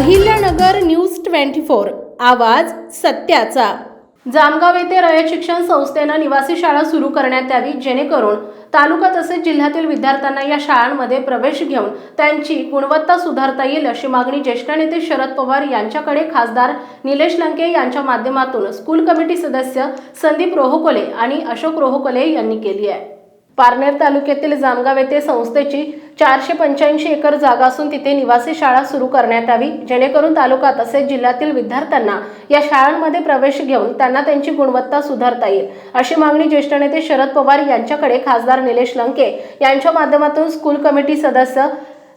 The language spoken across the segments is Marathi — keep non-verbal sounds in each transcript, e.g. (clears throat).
पहिल्यानगर न्यूज ट्वेंटी फोर आवाज सत्याचा. जामगाव येथे रयत शिक्षण संस्थेनं निवासी शाळा सुरू करण्यात यावी जेणेकरून तालुका तसेच जिल्ह्यातील विद्यार्थ्यांना या शाळांमध्ये प्रवेश घेऊन त्यांची गुणवत्ता सुधारता येईल अशी मागणी ज्येष्ठ नेते शरद पवार यांच्याकडे खासदार निलेश लंके यांच्या माध्यमातून स्कूल कमिटी सदस्य संदीप रोहकोले आणि अशोक रोहकोले यांनी केली आहे. पारनेर तालुक्यातील जामगाव येथे संस्थेची चारशे पंच्याऐंशी एकर जागा असून तिथे निवासी शाळा सुरू करण्यात यावी. जेणेकरून तालुका तसेच जिल्ह्यातील विद्यार्थ्यांना या शाळांमध्ये प्रवेश घेऊन त्यांना त्यांची गुणवत्ता सुधारता येईल. अशी मागणी ज्येष्ठ नेते शरद पवार यांच्याकडे खासदार निलेश लंके यांच्या माध्यमातून स्कूल कमिटी सदस्य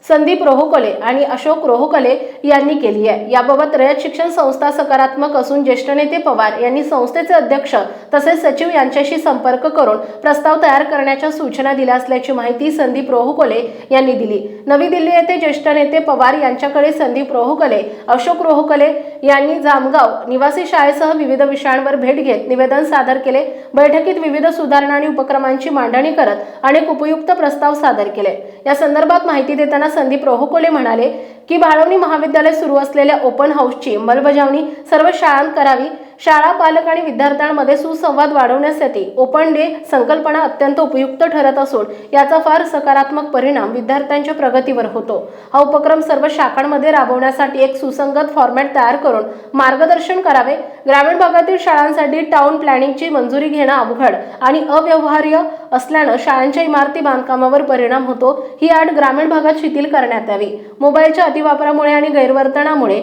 संदीप रोहकले आणि अशोक रोहकले यांनी केली आहे. याबाबत रयत शिक्षण संस्था सकारात्मक असून ज्येष्ठ नेते पवार यांनी संस्थेचे अध्यक्ष तसेच सचिव यांच्याशी संपर्क करून प्रस्ताव तयार करण्याच्या सूचना दिल्या असल्याची माहिती संदीप रोहकले यांनी दिली. नवी दिल्ली येथे ज्येष्ठ नेते पवार यांच्याकडे संदीप रोहकले अशोक रोहकले यांनी जामगाव निवासी शाळेसह विविध विषयांवर भेट घेत निवेदन सादर केले. बैठकीत विविध सुधारणा आणि उपक्रमांची मांडणी करत अनेक उपयुक्त प्रस्ताव सादर केले. या संदर्भात माहिती देताना संदीप रोहकोले म्हणाले की बाळवणी महाविद्यालय सुरू असलेल्या ओपन हाऊसची अंमलबजावणी सर्व शाळांत करावी. शाळा पालक आणि विद्यार्थ्यांमध्ये सुसंवाद वाढवण्यासाठी ओपन डे संकल्पना अत्यंत उपयुक्त ठरत असून याचा फार सकारात्मक परिणाम विद्यार्थ्यांच्या प्रगतीवर होतो. हा उपक्रम सर्व शाखांमध्ये राबवण्यासाठी एक सुसंगत फॉर्मॅट तयार करून मार्गदर्शन करावे. ग्रामीण भागातील शाळांसाठी टाउन प्लॅनिंगची मंजुरी घेणं अवघड आणि अव्यवहार्य असल्यानं शाळांच्या इमारती बांधकामावर परिणाम होतो. ही अट ग्रामीण भागात शिथिल करण्यात यावी. मोबाईलच्या अतिवापरामुळे आणि गैरवर्तनामुळे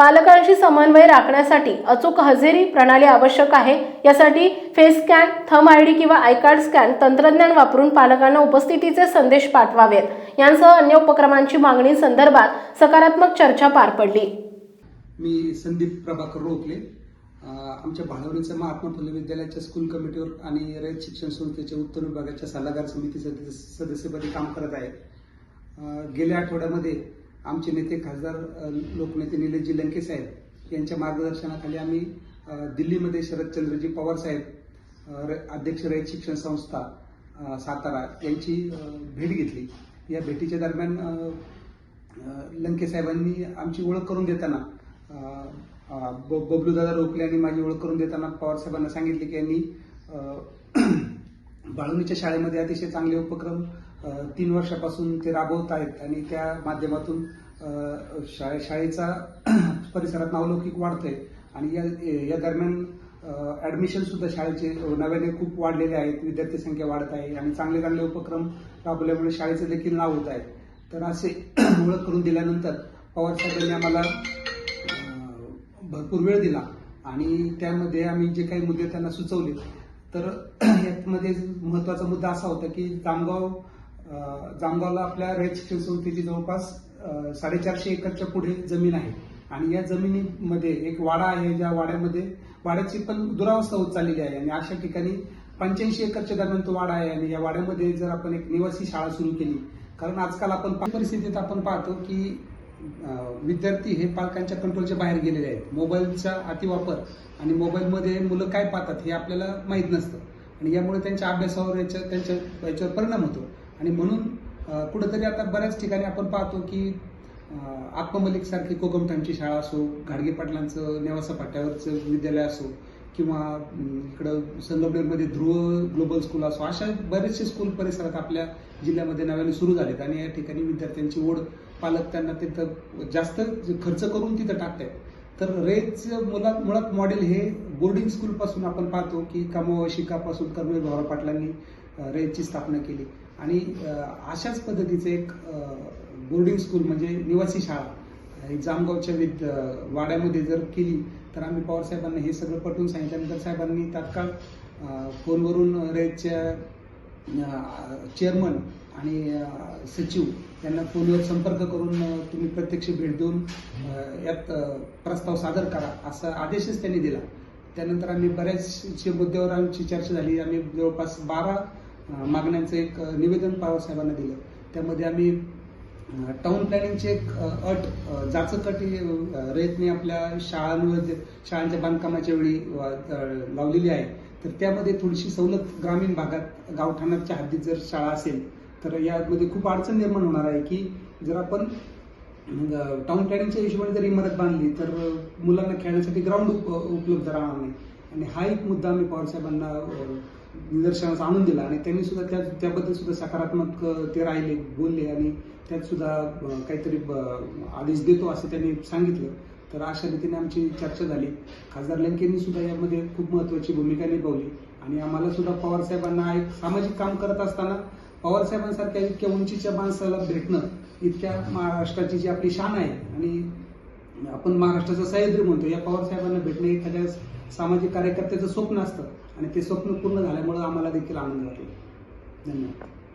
पालकांशी समन्वय राखण्यासाठी अचूक हजेरी प्रणाली आवश्यक आहे. यासाठी face scan thumb I D किंवा आय कार्ड स्कॅन तंत्रज्ञान वापरून पालकांना उपस्थितीचे संदेश पाठवावेत. यांसह अन्य उपक्रमांची मागणी संदर्भात सकारात्मक चर्चा पार पडली. मी संदीप प्रभाकर रोखले. आमच्या भाळवणीचं महात्मा फुले विद्यालयाच्या स्कूल कमिटीवर आणि रयत शिक्षण संस्थेच्या उत्तर विभागाच्या सल्लागार समिती सदस्यपदी काम करत आहे गेल्या आठवड्यामध्ये आमचे नेते खासदार लोकनेते निलेशजी लंके साहेब यांच्या मार्गदर्शनाखाली आम्ही दिल्लीमध्ये शरदचंद्रजी पवार साहेब र- अध्यक्ष रयत शिक्षण संस्था सातारा यांची भेट घेतली. या भेटीच्या दरम्यान लंके साहेबांनी आमची ओळख करून देताना बबलूदादा रोकले आणि माझी ओळख करून देताना पवार साहेबांना सांगितले की यांनी (clears throat) बाळवणीच्या शाळेमध्ये अतिशय चांगले उपक्रम तीन वर्षापासून ते राबवत आहेत आणि त्या माध्यमातून शाळे शाळेचा (clears throat) परिसरात नावलौकिक वाढतंय. आणि या या दरम्यान ॲडमिशन सुद्धा शाळेचे नव्याने खूप वाढलेले आहेत. विद्यार्थी संख्या वाढत आहे आणि चांगले चांगले उपक्रम राबवल्यामुळे शाळेचं देखील नाव होत आहे. तर असे (clears throat) ओळख करून दिल्यानंतर पवार साहेबांनी आम्हाला भरपूर वेळ दिला आणि त्यामध्ये आम्ही जे काही मुद्दे त्यांना सुचवले. तर (clears throat) यामध्ये महत्त्वाचा मुद्दा असा होता की जामगाव जामगावला आपल्या रेच संस्थेची जवळपास साडेचारशे एकरच्या पुढे जमीन आहे. आणि या जमिनीमध्ये एक वाडा आहे ज्या वाड्यामध्ये वाड्याची पण दुरावस्था होत चाललेली आहे. आणि अशा ठिकाणी पंच्याऐंशी एकरच्या दरम्यान तो वाडा आहे. आणि या वाड्यामध्ये जर आपण एक निवासी शाळा सुरू केली कारण आजकाल आपण परिस्थितीत आपण पाहतो की विद्यार्थी हे पालकांच्या कंट्रोलच्या बाहेर गेलेले आहेत. मोबाईलचा अतिवापर आणि मोबाईलमध्ये मुलं काय पाहतात हे आपल्याला माहीत नसतं. आणि यामुळे त्यांच्या अभ्यासावर याच्या त्यांच्या याच्यावर परिणाम होतो. आणि म्हणून कुठंतरी आता बऱ्याच ठिकाणी आपण पाहतो की अं, मलिक सारखी कोकमठांची शाळा असो घाडगे पाटलांचं नेवासा पाट्यावरचं विद्यालय असो किंवा इकडं संगमनेरमध्ये ध्रुव ग्लोबल स्कूल असो अशा बरेचसे स्कूल परिसरात आपल्या जिल्ह्यामध्ये नव्याने सुरू झालेत. आणि या ठिकाणी विद्यार्थ्यांची ओढ पालक त्यांना तिथं जास्त खर्च करून तिथं टाकतायत. तर रेजचं मुलात मुळात मॉडेल हे बोर्डिंग स्कूलपासून आपण पाहतो की कामोशिकापासून कर्मवीर भाऊराव पाटलांनी रेजची स्थापना केली. आणि अशाच पद्धतीचं एक बोर्डिंग स्कूल म्हणजे निवासी शाळा जामगावच्या विद वाड्यामध्ये जर केली तर आम्ही पवार साहेबांना हे सगळं पटवून सांगितल्यानंतर साहेबांनी तात्काळ फोनवरून रेडच्या चेअरमन आणि सचिव यांना फोनवर संपर्क करून तुम्ही प्रत्यक्ष भेट देऊन यात प्रस्ताव सादर करा असा आदेशच त्यांनी दिला. त्यानंतर आम्ही बऱ्याचशा मुद्द्यावर आमची चर्चा झाली. आम्ही जवळपास बारा मागण्यांचं एक निवेदन पवारसाहेबांना दिलं. त्यामध्ये आम्ही टाउन प्लॅनिंगचे एक अट अं, रेतने रयतने आपल्या शाळांवर जे- शाळांच्या बांधकामाच्या वेळी लावलेली आहे. तर त्यामध्ये थोडीशी सवलत ग्रामीण भागात गावठाणाच्या हद्दीत जर शाळा असेल तर यामध्ये खूप अडचण निर्माण होणार आहे की जर आपण टाउन प्लॅनिंगच्या हिशोबाने जर इमारत बांधली तर मुलांना खेळण्यासाठी ग्राउंड उपलब्ध राहणार नाही. आणि हा एक मुद्दा आम्ही पवारसाहेबांना निदर्शनास आणून दिला आणि त्यांनी सुद्धा त्या त्याबद्दल सुद्धा सकारात्मक ते राहिले बोलले आणि त्यात सुद्धा काहीतरी आदेश देतो असं त्यांनी सांगितलं. तर अशा रीतीने आमची चर्चा झाली. खासदार लंकेंनी सुद्धा यामध्ये खूप महत्त्वाची भूमिका निभावली आणि आम्हाला सुद्धा पवार साहेबांना एक सामाजिक काम करत असताना पवार साहेबांसारख्या इतक्या उंचीच्या माणसाला भेटणं इतक्या महाराष्ट्राची जी आपली शान आहे आणि आपण महाराष्ट्राचा सह्याद्री म्हणतो या पवार साहेबांना भेटणं एखाद्या सामाजिक कार्यकर्त्याचं स्वप्न असतं. आणि ते स्वप्न पूर्ण झाल्यामुळं आम्हाला देखील आनंद वाटला धन्यवाद.